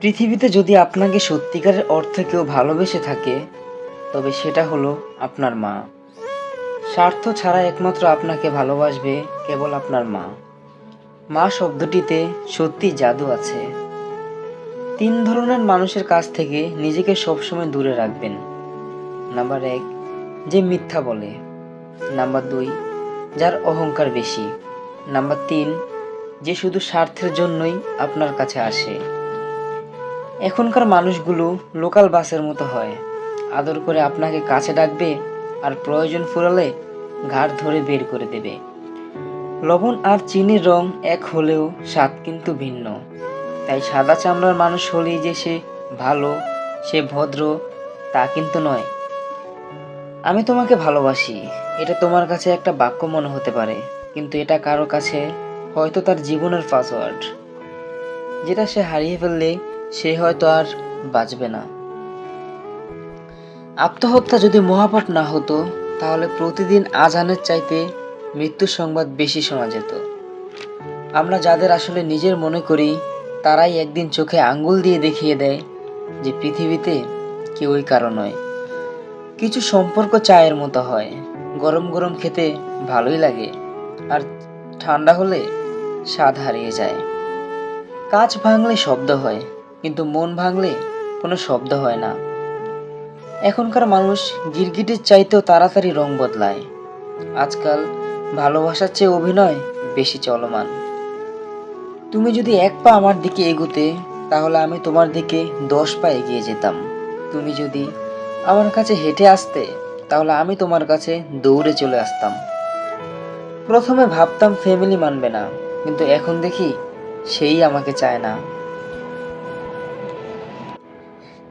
পৃথিবীতে যদি আপনাকে সত্যিকারের অর্থে কেউ ভালোবেসে থাকে, তবে সেটা হলো আপনার মা। স্বার্থ ছাড়া একমাত্র আপনাকে ভালোবাসবে কেবল আপনার মা। মা শব্দটিতে সত্যি জাদু আছে। তিন ধরনের মানুষের কাছ থেকে নিজেকে সবসময় দূরে রাখবেন। নাম্বার এক, যে মিথ্যা বলে। নাম্বার দুই, যার অহংকার বেশি। নাম্বার তিন, যে শুধু স্বার্থের জন্যই আপনার কাছে আসে। এখনকার মানুষগুলো লোকাল বাসের মতো হয়। আদর করে আপনাকে কাছে ডাকবে আর প্রয়োজন ফুরালে ঘাড় ধরে বের করে দেবে। লবণ আর চিনির রং এক হলেও স্বাদ কিন্তু ভিন্ন। তাই সাদা চামড়ার মানুষ হলেই যে সে ভালো, সে ভদ্র, তা কিন্তু নয়। আমি তোমাকে ভালোবাসি, এটা তোমার কাছে একটা বাক্য মনে হতে পারে, কিন্তু এটা কারও কাছে হয়তো তার জীবনের পাসওয়ার্ড যেটা সে হারিয়ে ফেললে সে হয়তো আর বাঁচবে না। আত্মহত্যা যদি মহাপাঠ না হতো, তাহলে প্রতিদিন আজানের চাইতে মৃত্যুর সংবাদ বেশি শোনা যেত। আমরা যাদের আসলে নিজের মনে করি, তারাই একদিন চোখে আঙ্গুল দিয়ে দেখিয়ে দেয় যে পৃথিবীতে কেউই কারও নয়। কিছু সম্পর্ক চায়ের মতো হয়, গরম গরম খেতে ভালোই লাগে, আর ঠান্ডা হলে স্বাদ হারিয়ে যায়। কাজ ভাঙলে শব্দ হয় কিন্তু মন ভাঙলে কোনো শব্দ হয় না। এখনকার মানুষ গিরগিটির চাইতেও তাড়াতাড়ি রং বদলায়। আজকাল ভালোবাসার চেয়ে অভিনয় বেশি চলমান। তুমি যদি এক পা আমার দিকে এগুতে, তাহলে আমি তোমার দিকে দশ পা এগিয়ে যেতাম। তুমি যদি আমার কাছে হেঁটে আসতে, তাহলে আমি তোমার কাছে দৌড়ে চলে আসতাম। প্রথমে ভাবতাম ফ্যামিলি মানবে না, কিন্তু এখন দেখি সেই আমাকে চায় না।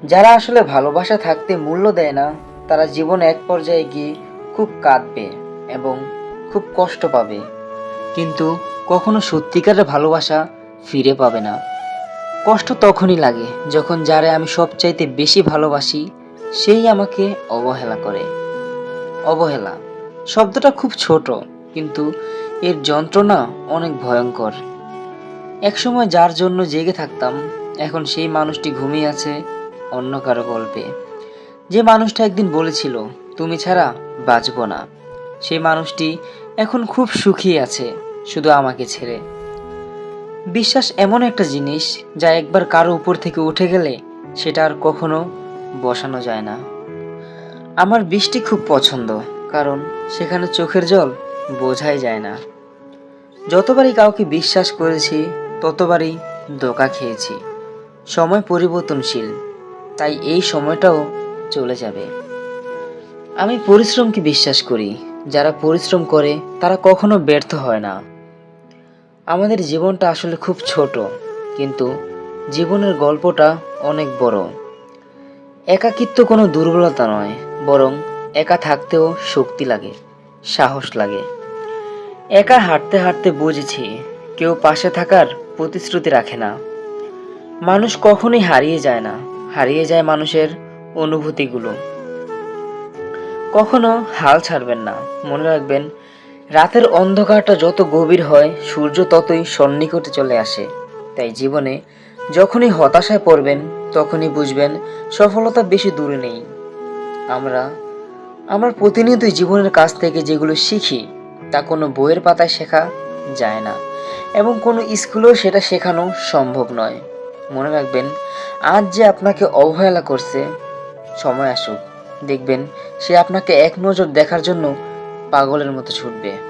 যারা আসলে ভালোবাসা থাকতে মূল্য দেয় না, তারা জীবন এক পর্যায়ে গিয়ে খুব কাঁদবে এবং খুব কষ্ট পাবে। কিন্তু কখনো সত্যিকারের ভালোবাসা ফিরে পাবে না। কষ্ট তখনই লাগে যখন যারে আমি সবচাইতে বেশি ভালোবাসি, সেই আমাকে অবহেলা করে। অবহেলা শব্দটা খুব ছোট, কিন্তু এর যন্ত্রণা অনেক ভয়ঙ্কর। একসময় যার জন্য জেগে থাকতাম, এখন সেই মানুষটি ঘুমিয়ে আছে অন্য কারও গল্পে। যে মানুষটা একদিন বলেছিল, তুমি ছাড়া বাঁচব না। সেই মানুষটি এখন খুব সুখী আছে, শুধু আমাকে ছেড়ে। বিশ্বাস এমন একটা জিনিস যা একবার কারও উপর থেকে উঠে গেলে সেটা আর কখনো বসানো যায় না। আমার বৃষ্টি খুব পছন্দ, কারণ সেখানে চোখের জল বোঝাই যায় না। যতবারই কাউকে বিশ্বাস করেছি, ততবারই ধোকা খেয়েছি। সময় পরিবর্তনশীল। তাই এই সময়টাও চলে যাবে। আমি পরিশ্রমকে বিশ্বাস করি। যারা পরিশ্রম করে, তারা কখনো ব্যর্থ হয় না। আমাদের জীবনটা আসলে খুব ছোট, কিন্তু জীবনের গল্পটা অনেক বড়। একাকিত্ব কোনো দুর্বলতা নয়, বরং একা থাকতেও শক্তি লাগে, সাহস লাগে। একা হাঁটতে হাঁটতে বুঝেছি, কেউ পাশে থাকার প্রতিশ্রুতি রাখে না। মানুষ কখনোই হারিয়ে যায় না। হারিয়ে যায় মানুষের অনুভূতিগুলো। কখনো হাল ছাড়বেন না। মনে রাখবেন, রাতের অন্ধকারটা যত গভীর হয়, সূর্য ততই সন্নিকটে চলে আসে। তাই জীবনে যখনই হতাশায় পড়বেন, তখনই বুঝবেন, সফলতা বেশি দূরে নেই। আমরা আমরা প্রতিনিয়তই জীবনের কাছ থেকে যেগুলো শিখি, তা কোনো বইয়ের পাতায় শেখা যায় না। এবং কোনো স্কুলেও সেটা শেখানো সম্ভব নয়। মনে রাখবেন, আজ যে আপনাকে অবহেলা করছে, সময় আসুক। দেখবেন, সে আপনাকে এক নজর দেখার জন্য পাগলের মতো ছুটবে।